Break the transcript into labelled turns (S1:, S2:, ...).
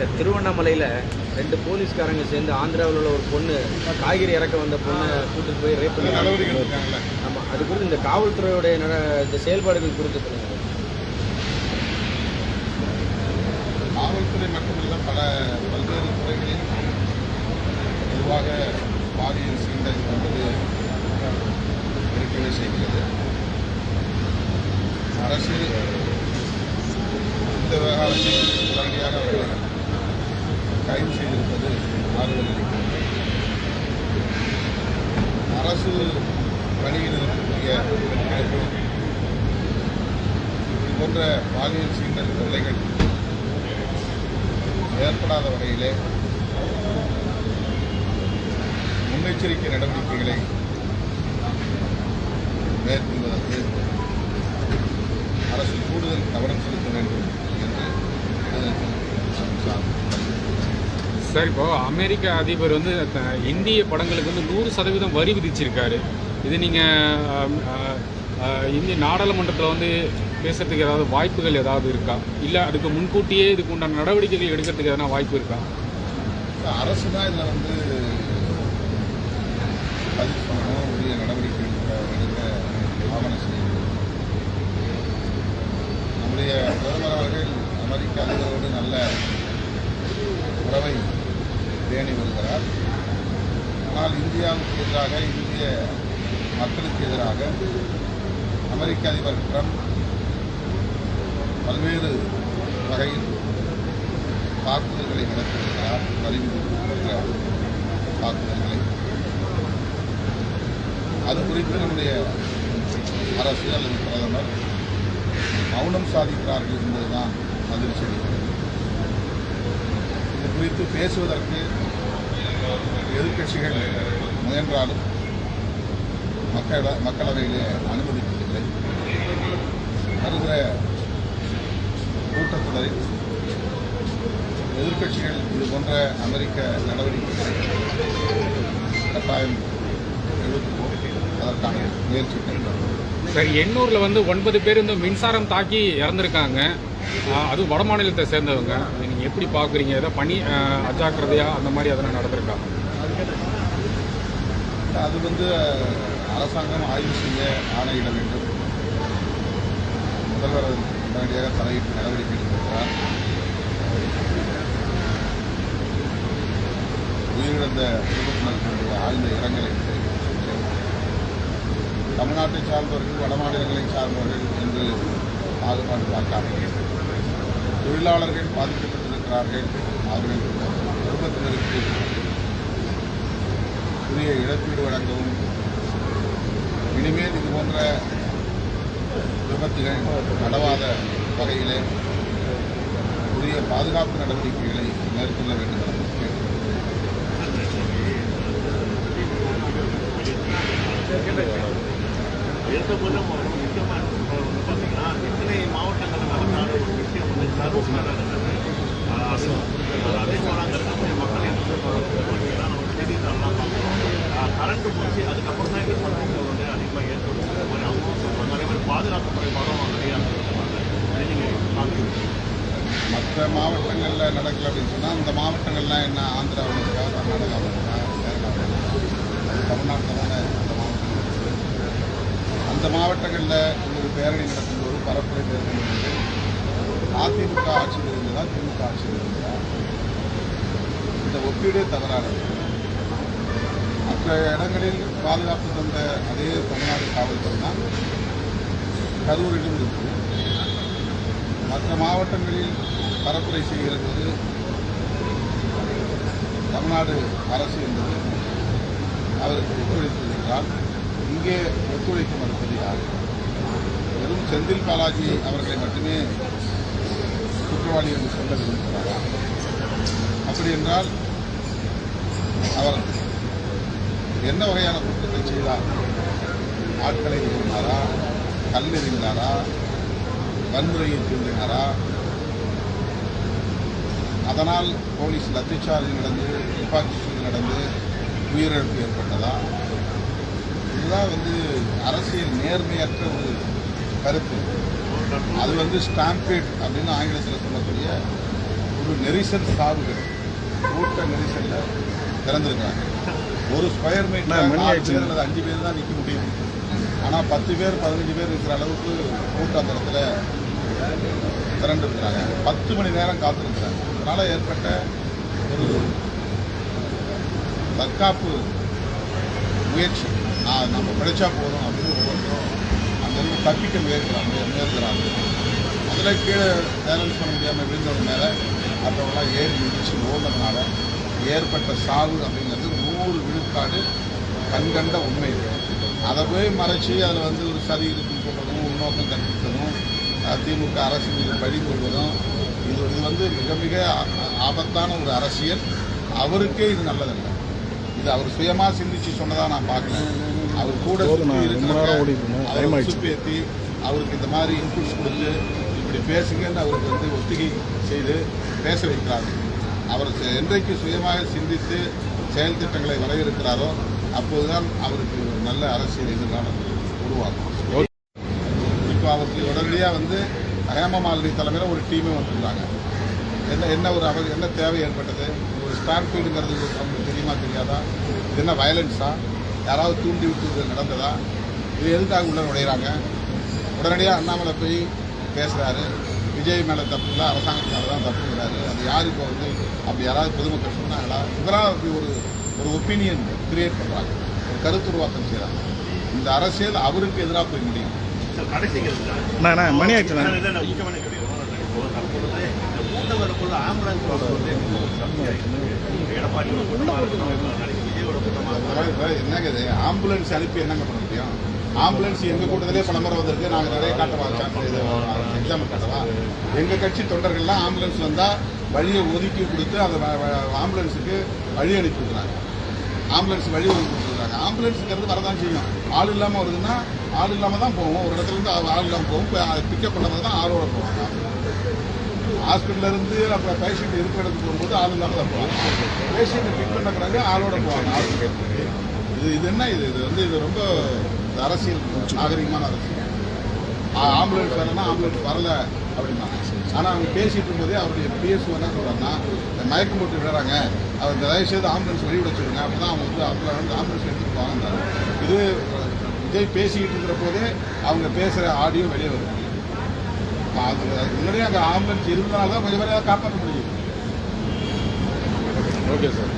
S1: Sir திருவண்ணாமலையில் ரெண்டு போலீஸ்காரங்க சேர்ந்து ஆந்திராவில் உள்ள ஒரு பொண்ணு காய்கறி இறக்க வந்த பொண்ணை கூட்டிட்டு போய் ரேப் பண்ணி
S2: நடவடிக்கை
S1: ஆமாம் அது குறித்து இந்த காவல்துறையோடைய இந்த செயல்பாடுகள் குறித்து சொல்லுங்க.
S2: காவல்துறை மட்டுமல்ல பல பல்வேறு துறைகளில் பொதுவாக பாலியல் சீண்டல் என்பது இருக்கவே செய்கிறது. அரசு இந்த விவகாரத்தில் போன்ற பாலியல் சீண்டல் தொல்லைகள் ஏற்படாத வகையிலே முன்னெச்சரிக்கை நடவடிக்கைகளை மேற்கொள்வதற்கு அரசு கூடுதல் கவனம் செலுத்த வேண்டும் என்று
S3: சார் இப்போ அமெரிக்க அதிபர் வந்து இந்திய படங்களுக்கு வந்து நூறு சதவீதம் வரி விதிச்சிருக்காரு. இது நீங்கள் இந்திய நாடாளுமன்றத்தில் வந்து பேசுறதுக்கு ஏதாவது வாய்ப்புகள் ஏதாவது இருக்கா? இல்லை அதுக்கு முன்கூட்டியே இதுக்கு உண்டான நடவடிக்கைகள் எடுக்கிறதுக்கு எதனா வாய்ப்பு இருக்கா?
S2: அரசு தான் இதில் வந்து பதிவு பண்ணணும் உரிய நடவடிக்கை எடுக்க எடுக்க ஆவணம் செய்யணும் நம்முடைய பிரதமர் அவர்கள் அமெரிக்க அதிபரோடு நல்ல உறவை பேணி வருகிறார். ஆனால் இந்தியாவுக்கு எதிராக இந்திய மக்களுக்கு எதிராக அமெரிக்க அதிபர் ட்ரம்ப் பல்வேறு வகையில் தாக்குதல்களை நடத்தியிருக்கிறார் அறிவித்திருக்கிற தாக்குதல்களை. அது குறித்து நம்முடைய அரசு அல்லது பிரதமர் மௌனம் சாதிக்கிறார்கள் என்பதுதான் அதிர்ச்சி இது குறித்து பேசுவதற்கு எதிர்க்கட்சிகள் முயன்றாலும் மக்கள மக்களவையிலே அனுமதிப்பதில்லை வருகிற எதிர்க்கட்சிகள் இது போன்ற அமெரிக்க நடவடிக்கைகளை கட்டாயம் அதற்கான முயற்சிகள்
S3: சார் எண்ணூரில் வந்து ஒன்பது பேர் வந்து மின்சாரம் தாக்கி இறந்துருக்காங்க. அதுவும் வட மாநிலத்தை சேர்ந்தவங்க. நீங்கள் எப்படி பார்க்குறீங்க ஏதோ பனி ஆஹ் அஜாக்கிரதையா அந்த மாதிரி எதனா நடந்திருக்கா?
S2: அது வந்து அரசாங்கம் ஆய்வு செய்ய ஆணையிட வேண்டும். முதல்வர் உடனடியாக தலையிட்டு நடவடிக்கை எடுத்திருக்கிறார். உயிரிழந்த குடும்பத்தினர்களுடைய ஆழ்ந்த இரங்கலை தெரிவித்திருக்கிறேன் தமிழ்நாட்டை சார்ந்தவர்கள் வட மாநிலங்களை சார்ந்தவர்கள் என்று பாகுபாடு பார்க்காமல் தொழிலாளர்கள் பாதிக்கப்பட்டிருக்கிறார்கள். அவர்கள் குடும்பத்தினருக்கு உரிய இழப்பீடு வழங்கவும் இனிமேல் இது போன்ற விபத்துகள் நடவாத வகையிலே உரிய பாதுகாப்பு நடவடிக்கைகளை மேற்கொள்ள வேண்டும் என்று
S4: எடுத்த போதும் ஒரு முக்கியமான பார்த்தீங்கன்னா எத்தனை மாவட்டங்கள் நடந்தாலும் ஒரு விஷயம் வந்து அதே போல் அங்கே மக்கள் என்ன பார்த்தீங்கன்னா நம்ம செய்தித்தாள்லாம் பார்க்குறோம் போச்சு அதுக்கப்புறம் தான் இது பண்ணுறது வந்து அதிகமாக ஏற்படும் இந்த மாதிரி அவங்களும் சொல்கிறாங்க அதே மாதிரி பாதுகாப்பு குறைபாடும் நிறையா சொல்லுவாங்க அதை நீங்கள் பார்க்குறீங்க
S2: மற்ற மாவட்டங்களில் நடக்கல அப்படின்னு சொன்னால் அந்த மாவட்டங்கள்லாம் என்ன ஆந்திராவில் இருக்கா கர்நாடகாவில் இருக்கா கேரளாவில் இருக்கா? தமிழ்நாட்டில் தானே இந்த மாவட்டங்களில் ஒரு பேரணி நடக்கும்போது பரப்புரை பேரணி அதிமுக ஆட்சியில் இருந்ததா திமுக ஆட்சியில் இருந்ததா இந்த ஒப்பீடே தவறானது. மற்ற இடங்களில் பாதுகாப்பு தந்த அதே தமிழ்நாடு காவல்துறை தான் கரூரிலும் இருக்குது மற்ற மாவட்டங்களில் பரப்புரை செய்கிற போது தமிழ்நாடு அரசு என்பது அவருக்கு ஒத்துழைத்தது என்றால் இங்கே ஒத்துழைக்க மறுப்பது யார் வெறும் செந்தில் பாலாஜி அவர்களை மட்டுமே குற்றவாளி என்று சொல்ல விரும்புகிறாரா? அப்படி என்றால் அவர் என்ன வகையான குற்றத்தை செய்தார்? ஆட்களை விரும்பினாரா கல்லெறிந்தாரா வன்முறையை தூண்டினாரா? அதனால் போலீஸ் லத்திச்சார்ஜ் நடந்து துப்பாக்கி சூடு நடந்து உயிரிழப்பு ஏற்பட்டதா? இதுதான் வந்து அரசியல் நேர்மையற்ற ஒரு கருத்து. அது வந்து ஸ்டாம்பேட் அப்படின்னு ஆங்கிலத்தில் சொல்லக்கூடிய ஒரு நெரிசல் சாவுகள் கூட்ட நெரிசலில் திறந்திருக்கிறாங்க. ஒரு ஸ்கொயர் மீட்டர் அல்லது அஞ்சு பேர் தான் நிற்க முடியும். ஆனால் பத்து பேர் பதினஞ்சு பேர் இருக்கிற அளவுக்கு இடத்துல திரண்டு இருக்கிறாங்க பத்து மணி நேரம் காத்திருக்கிறாங்க. அதனால் ஏற்பட்ட ஒரு தற்காப்பு முயற்சி. நான் நம்ம பிழைச்சா போதும் அப்படின்னு ஒவ்வொருத்தரும் அங்கேருந்து தப்பிக்க முயற்கிறாங்க முயற்சிக்கிறாங்க. அதில் கீழே பேலன்ஸ் பண்ண முடியாமல் விழுந்தது மேலே மற்றவங்களாம் ஏறி முடிச்சு ஓடுறதுனால ஏற்பட்ட சாவு அப்படிங்கிறது நூறு விழுக்காடு கண்கண்ட உண்மை இது. அதை போய் மறைச்சி அதில் வந்து ஒரு சரி இருக்குன்னு சொல்கிறதும் உள்நோக்கம் கற்பிப்பதும் திமுக அரசு மீது பழி கொள்வதும் இது இது வந்து மிக மிக ஆபத்தான ஒரு அரசியல். அவருக்கே இது நல்லதில்லை. இது அவர் சுயமா சிந்திச்சு சொன்னதா நான் பார்க்கல. அவர் கூட அவரை அவருக்கு இந்த மாதிரி இன்புட்ஸ் கொடுத்து இப்படி பேசுங்கன்னு அவருக்கு வந்து ஒத்திகை செய்து பேச வைக்கிறார்கள் அவர் என்றைக்கு சுயமாக சிந்தித்து செயல் திட்டங்களை வரையறுக்கிறாரோ அப்போதுதான் அவருக்கு ஒரு நல்ல அரசியல் எதிர்காலம் உருவாகும். இப்போ அவருக்கு உடனடியாக வந்து ஹேமமாலினி தலைமையில் ஒரு டீமே வந்துருக்காங்க என்ன என்ன ஒரு அவ என்ன தேவை ஏற்பட்டது? ஒரு ஸ்டாம்பீடுங்கிறது அவங்களுக்கு தெரியுமா தெரியாதா? இது என்ன வயலன்ஸா யாராவது தூண்டி விட்டு நடந்ததா? இது எதுக்காக உள்ள நுழையிறாங்க? உடனடியாக அண்ணாமலை போய் பேசுகிறாரு விஜய் மேலே தப்பு இல்லை அரசாங்கத்து மேலே தான் தப்புங்கிறாரு அது யார் இப்போ வந்து அப்படி யாராவது பொதுமக்கள் சொன்னாங்களா? இவராக அப்படி ஒரு ஒரு ஒப்பீனியன் கிரியேட் பண்ணுறாங்க ஒரு கருத்துருவாக்கம் செய்கிறாங்க இந்த அரசியல் அவருக்கு எதிராக போய் முடியும்.
S5: மணி ஆயிடுச்சு
S4: தற்பொழுது இந்த மூத்தவருக்குள்ள ஆம்புலன்ஸ் வந்து எடப்பாடி ஒரு கூட்டமா இருக்கணும்
S2: என்னங்க ஆம்புலன்ஸ் அனுப்பி என்னங்க பண்ண முடியும்? ஆம்புலன்ஸ் எங்க கூட்டத்திலே பல முறை வந்திருக்கு நாங்கள் நிறைய காட்டவா? சான்ஸ் இது எக்ஸாம்பிள் காட்டவா? எங்க கட்சி தொண்டர்கள்லாம் ஆம்புலன்ஸ் வந்தா வழியை ஒதுக்கி கொடுத்து அந்த ஆம்புலன்ஸுக்கு வழி அனுப்பி விடுறாங்க. ஆம்புலன்ஸ் வழி ஒதுக்கி பண்ணுறாங்க ஆம்புலன்ஸுங்கிறது வரதான் செய்யும். ஆள் இல்லாமல் வருதுன்னா ஆள் இல்லாமல் தான் போவோம். ஒரு இடத்துல இருந்து ஆள் இல்லாமல் போகும் பிக்கப் பண்ணாமல் தான் ஆளோட போவாங்க. ஹாஸ்பிட்டல்ல இருந்து அப்புறம் பேஷண்ட் இருக்கிற இடத்துக்கு போகும்போது ஆள் இல்லாமல் தான் போவாங்க. பேஷண்ட்டை பிக் பண்ணுறாங்க ஆளோட போவாங்க. ஹாஸ்பிட்டல் இது இது என்ன இது? இது வந்து இது ரொம்ப அரசியல் நாகரிகமான அரசியல். ஆம்புலன்ஸ் வரலன்னா ஆம்புலன்ஸ் வரல அப்படின்னா. ஆனால் அவங்க பேசிகிட்டு இருக்கும்போதே அவருடைய பிஎஸ்ஓ என்ன சொல்கிறாங்கன்னா இந்த மயக்கம் போட்டு விடுறாங்க. அவர் தயவு செய்து ஆம்புலன்ஸ் வெளியிட சொல்லுங்க. அப்போ தான் அவங்க வந்து அவங்கள வந்து ஆம்புலன்ஸ் எடுத்துகிட்டு வாங்கினாங்க இது விஜய் பேசிக்கிட்டு இருக்கிற போதே அவங்க பேசுகிற ஆடியோ வெளியே வருது அது முன்னாடியே அங்கே ஆம்புலன்ஸ் இருந்தால்தான் கொஞ்சம் பேரையாவது காப்பாற்ற முடியும்.
S3: Okay sir.